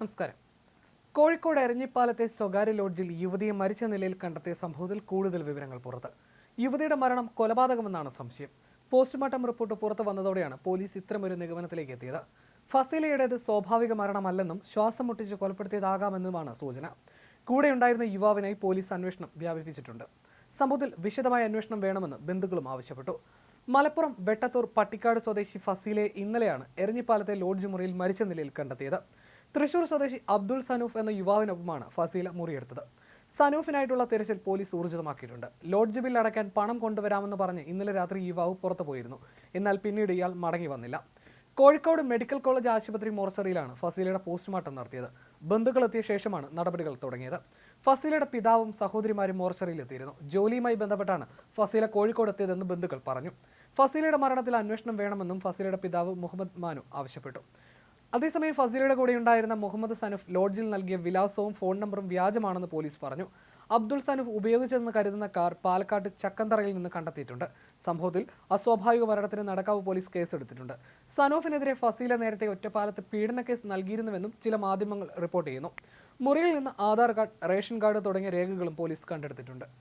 നമസ്കാരം. കോഴിക്കോട് എരഞ്ഞിപ്പാലത്തെ സ്വകാര്യ ലോഡ്ജിൽ യുവതിയെ മരിച്ച നിലയിൽ കണ്ടെത്തിയ സംഭവത്തിൽ കൂടുതൽ വിവരങ്ങൾ പുറത്ത്. യുവതിയുടെ മരണം കൊലപാതകമെന്നാണ് സംശയം. പോസ്റ്റ്മോർട്ടം റിപ്പോർട്ട് പുറത്തു വന്നതോടെയാണ് പോലീസ് ഇത്തരമൊരു നിഗമനത്തിലേക്ക് എത്തിയത്. ഫസീലയുടേത് സ്വാഭാവിക മരണമല്ലെന്നും ശ്വാസം മുട്ടിച്ച് കൊലപ്പെടുത്തിയതാകാമെന്നുമാണ് സൂചന. കൂടെയുണ്ടായിരുന്ന യുവാവിനായി പോലീസ് അന്വേഷണം വ്യാപിപ്പിച്ചിട്ടുണ്ട്. സംഭവത്തിൽ വിശദമായ അന്വേഷണം വേണമെന്ന് ബന്ധുക്കളും ആവശ്യപ്പെട്ടു. മലപ്പുറം വെട്ടത്തൂർ പട്ടിക്കാട് സ്വദേശി ഫസീലെ ഇന്നലെയാണ് എരഞ്ഞിപ്പാലത്തെ ലോഡ്ജ് മുറിയിൽ മരിച്ച നിലയിൽ കണ്ടെത്തിയത്. തൃശൂർ സ്വദേശി അബ്ദുൾ സനൂഫ് എന്ന യുവാവിനൊപ്പമാണ് ഫസീല മുറിയെടുത്തത്. സനൂഫിനായിട്ടുള്ള തിരച്ചിൽ പോലീസ് ഊർജിതമാക്കിയിട്ടുണ്ട്. ലോഡ്ജ് ബിൽ അടയ്ക്കാൻ പണം കൊണ്ടുവരാമെന്ന് പറഞ്ഞ് ഇന്നലെ രാത്രി യുവാവ് പുറത്തു പോയിരുന്നു. എന്നാൽ പിന്നീട് ഇയാൾ മടങ്ങി വന്നില്ല. കോഴിക്കോട് മെഡിക്കൽ കോളേജ് ആശുപത്രി മോർച്ചറിയിലാണ് ഫസീലയുടെ പോസ്റ്റ്മോർട്ടം നടത്തിയത്. ബന്ധുക്കളെത്തിയ ശേഷമാണ് നടപടികൾ തുടങ്ങിയത്. ഫസീലയുടെ പിതാവും സഹോദരിമാരും മോർച്ചറിയിൽ എത്തിയിരുന്നു ജോലിയുമായി ബന്ധപ്പെട്ടാണ് ഫസീല കോഴിക്കോട് എത്തിയതെന്ന് ബന്ധുക്കൾ പറഞ്ഞു. ഫസീലയുടെ മരണത്തിൽ അന്വേഷണം വേണമെന്നും ഫസീലയുടെ പിതാവ് മുഹമ്മദ് മാനു ആവശ്യപ്പെട്ടു. അതേസമയം ഫസീലയുടെ കൂടെ ഉണ്ടായിരുന്ന മുഹമ്മദ് സനഫ് ലോഡ്ജിൽ നൽകിയ വിലാസവും ഫോൺ നമ്പറും വ്യാജമാണെന്ന് പോലീസ് പറഞ്ഞു. അബ്ദുൾ സനഫ് ഉപയോഗിച്ചതെന്ന് കരുതുന്ന കാർ പാലക്കാട് ചക്കന്തറയിൽ നിന്ന് കണ്ടെത്തിയിട്ടുണ്ട്. സംഭവത്തിൽ അസ്വാഭാവിക മരണത്തിന് നടക്കാവ് പോലീസ് കേസെടുത്തിട്ടുണ്ട്. സനോഫിനെതിരെ ഫസീല നേരത്തെ ഒറ്റപ്പാലത്ത് പീഡന കേസ് നൽകിയിരുന്നുവെന്നും ചില മാധ്യമങ്ങൾ റിപ്പോർട്ട് ചെയ്യുന്നു. മുറിയിൽ നിന്ന് ആധാർ കാർഡ് റേഷൻ കാർഡ് തുടങ്ങിയ രേഖകളും പോലീസ് കണ്ടെടുത്തിട്ടുണ്ട്.